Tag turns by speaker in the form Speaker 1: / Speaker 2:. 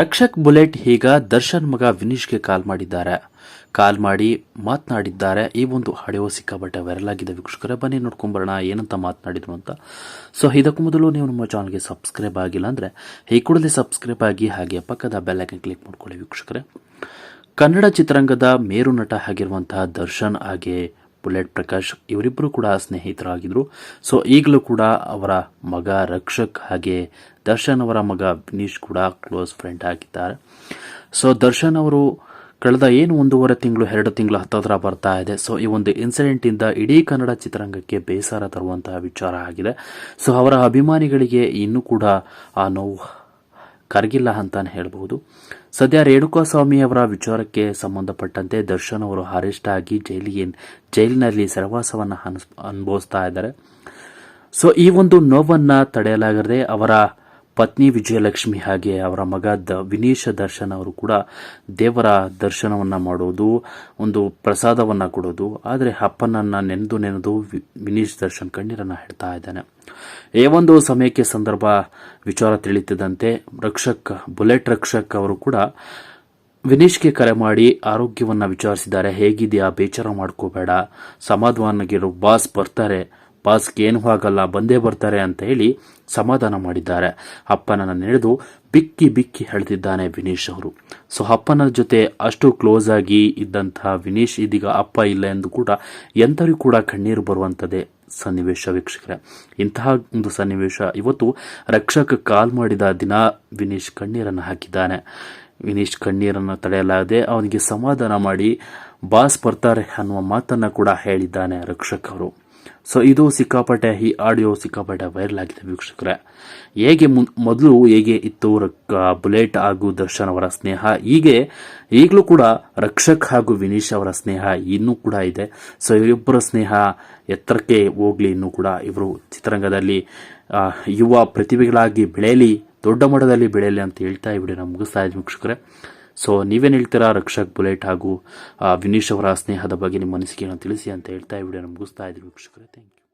Speaker 1: Rakshak bullet ಈಗ ದರ್ಶನ್ ಮಗ ವಿನೀಶ್ಗೆ ಕಾಲ್ ಮಾಡಿದ್ದಾರೆ. ಕಾಲ್ ಮಾಡಿ ಮಾತನಾಡಿದ್ದಾರೆ. ಈ ಒಂದು ಆಡಿಯೋ ಸಿಕ್ಕಾಪಟ್ಟೆ ವೈರಲ್ ಆಗಿದೆ. ವೀಕ್ಷಕರೇ, ಬನ್ನಿ ನೋಡ್ಕೊಂಬರೋಣ. ಏನಂತ ಮಾತನಾಡಿದ್ರು ಅಂತ. ಸೊ ಇದಕ್ಕೂ ಮೊದಲು ನೀವು ನಮ್ಮ ಚಾನಲ್ಗೆ ಸಬ್ಸ್ಕ್ರೈಬ್ ಆಗಿಲ್ಲ ಅಂದರೆ, ಈ ಕೂಡಲೇ ಸಬ್ಸ್ಕ್ರೈಬ್ ಆಗಿ ಹಾಗೆ ಪಕ್ಕದ ಬೆಲ್ಲೈಕನ್ ಕ್ಲಿಕ್ ಮಾಡ್ಕೊಳ್ಳಿ ವೀಕ್ಷಕರೇ. ಕನ್ನಡ ಚಿತ್ರರಂಗದ ಮೇರು ನಟ ಆಗಿರುವಂತಹ ದರ್ಶನ್ ಹಾಗೆ ಬುಲೆಟ್ ಪ್ರಕಾಶ್ ಇವರಿಬ್ಬರು ಕೂಡ ಸ್ನೇಹಿತರಾಗಿದ್ದರು ಸೊ ಈಗಲೂ ಕೂಡ ಅವರ ಮಗ ರಕ್ಷಕ್ ಹಾಗೆ ದರ್ಶನ್ ಅವರ ಮಗ ವಿನೀಶ್ ಕೂಡ ಕ್ಲೋಸ್ ಫ್ರೆಂಡ್ ಆಗಿದ್ದಾರೆ. ಸೊ ದರ್ಶನ್ ಅವರು ಕಳೆದ ಏನು ಒಂದೂವರೆ ತಿಂಗಳು, ಎರಡು ತಿಂಗಳು ಹತ್ತತ್ರ ಬರ್ತಾ ಇದೆ. ಸೊ ಈ ಒಂದು ಇನ್ಸಿಡೆಂಟ್ ಇಂದ ಇಡೀ ಕನ್ನಡ ಚಿತ್ರರಂಗಕ್ಕೆ ಬೇಸರ ತರುವಂತಹ ವಿಚಾರ ಆಗಿದೆ. ಸೊ ಅವರ ಅಭಿಮಾನಿಗಳಿಗೆ ಇನ್ನೂ ಕೂಡ ಆ ನೋವು ಕರಗಿಲ್ಲ ಅಂತಾನೆ ಹೇಳಬಹುದು. ಸದ್ಯ ರೇಣುಕಾಸ್ವಾಮಿ ಅವರ ವಿಚಾರಕ್ಕೆ ಸಂಬಂಧಪಟ್ಟಂತೆ ದರ್ಶನ್ ಅವರು ಅರೆಸ್ಟ್ ಆಗಿ ಜೈಲಿಗೆ, ಜೈಲಿನಲ್ಲಿ ಸರವಾಸವನ್ನು ಅನುಭವಿಸ್ತಾ ಇದ್ದಾರೆ. ಸೊ ಈ ಒಂದು ನೋವನ್ನು ತಡೆಯಲಾಗದೆ ಅವರ ಪತ್ನಿ ವಿಜಯಲಕ್ಷ್ಮಿ ಹಾಗೆ ಅವರ ಮಗ ದ ವಿನೀಶ್ ದರ್ಶನ್ ಅವರು ಕೂಡ ದೇವರ ದರ್ಶನವನ್ನು ಮಾಡೋದು, ಒಂದು ಪ್ರಸಾದವನ್ನು ಕೊಡೋದು. ಆದರೆ ಅಪ್ಪನನ್ನು ನೆನೆದು ನೆನೆದು ವಿನೀಶ್ ದರ್ಶನ್ ಕಣ್ಣೀರನ್ನು ಹೇಳ್ತಾ ಇದ್ದಾನೆ. ಏ ಒಂದು ಸಮಯಕ್ಕೆ ಸಂದರ್ಭ ವಿಚಾರ ತಿಳಿತಿದ್ದಂತೆ ರಕ್ಷಕ್, ಬುಲೆಟ್ ರಕ್ಷಕ್ ಅವರು ಕೂಡ ವಿನೀಶ್ಗೆ ಕರೆ ಮಾಡಿ ಆರೋಗ್ಯವನ್ನು ವಿಚಾರಿಸಿದ್ದಾರೆ. ಹೇಗಿದೆಯಾ? ಬೇಚಾರ ಮಾಡ್ಕೋಬೇಡ. ಸಮಾಧಾನಗಿರು ಬಾಸ್ ಬರ್ತಾರೆ. ಬಾಸ್ಗೆ ಏನೂ ಆಗಲ್ಲ ಬಂದೇ ಬರ್ತಾರೆ ಅಂತ ಹೇಳಿ ಸಮಾಧಾನ ಮಾಡಿದ್ದಾರೆ. ಅಪ್ಪನನ್ನ ನೆನೆದು ಬಿಕ್ಕಿ ಬಿಕ್ಕಿ ಹೇಳ್ತಿದ್ದಾನೆ ವಿನೀಶ್ ಅವರು. ಸೊ, ಅಪ್ಪನ ಜೊತೆ ಅಷ್ಟು ಕ್ಲೋಸ್ ಆಗಿ ಇದ್ದಂತಹ ವಿನೀಶ್ ಇದೀಗ ಅಪ್ಪ ಇಲ್ಲ ಎಂದು ಕೂಡ ಎಂತರಿಗೂ ಕೂಡ ಕಣ್ಣೀರು ಬರುವಂಥದ್ದೇ ಸನ್ನಿವೇಶ ವೀಕ್ಷಕರೇ. ಇಂತಹ ಒಂದು ಸನ್ನಿವೇಶ ಇವತ್ತು ರಕ್ಷಕ ಕಾಲ್ ಮಾಡಿದ ದಿನ ವಿನೀಶ್ ಕಣ್ಣೀರನ್ನು ಹಾಕಿದ್ದಾನೆ. ವಿನೀಶ್ ಕಣ್ಣೀರನ್ನು ತಡೆಯಲಾಗದೆ ಅವನಿಗೆ ಸಮಾಧಾನ ಮಾಡಿ ಬಾಸ್ ಬರ್ತಾರೆ ಅನ್ನುವ ಮಾತನ್ನು ಕೂಡ ಹೇಳಿದ್ದಾನೆ ರಕ್ಷಕ್ ಅವರು. ಸೊ ಇದು ಸಿಕ್ಕಾಪಟ್ಟೆ ಈ ಆಡಿಯೋ ಸಿಕ್ಕಾಪಟ್ಟೆ ವೈರಲ್ ಆಗಿದೆ ವೀಕ್ಷಕರೇ. ಹೇಗೆ ಮುನ್- ಮೊದಲು ಹೇಗೆ ಇತ್ತು ರಕ್- ಬುಲೆಟ್ ಹಾಗೂ ದರ್ಶನ್ ಅವರ ಸ್ನೇಹ? ಹೀಗೆ ಈಗಲೂ ಕೂಡ ರಕ್ಷಕ್ ಹಾಗೂ ವಿನೀಶ್ ಅವರ ಸ್ನೇಹ ಇನ್ನೂ ಕೂಡ ಇದೆ. ಸೊ ಇವರಿಬ್ಬರ ಸ್ನೇಹ ಎತ್ತರಕ್ಕೆ ಹೋಗ್ಲಿ ಇನ್ನೂ ಕೂಡ ಇವರು ಚಿತ್ರರಂಗದಲ್ಲಿ ಯುವ ಪ್ರತಿಭೆಗಳಾಗಿ ಬೆಳೆಯಲಿ ದೊಡ್ಡ ಮಟ್ಟದಲ್ಲಿ ಬೆಳೆಯಲಿ ಅಂತ ಹೇಳ್ತಾ ಈ ವಿಡಿಯೋನ ಮುಗಿಸ್ತಾ ಇದ್ದೀನಿ ವೀಕ್ಷಕರೇ. ಸೊ ನೀವೇನು ಹೇಳ್ತೀರಾ? ರಕ್ಷಕ್ ಬುಲೆಟ್ ಹಾಗೂ ವಿನೀಶ್ ಅವರ ಸ್ನೇಹದ ಬಗ್ಗೆ ನಿಮ್ಮ ಅನಿಸಿಕೆಯನ್ನು ತಿಳಿಸಿ ಅಂತ ಹೇಳ್ತಾ ಈ ವಿಡಿಯೋನ ಮುಗಿಸ್ತಾ ಇದ್ದೀನಿ ವೀಕ್ಷಕರೇ. Thank you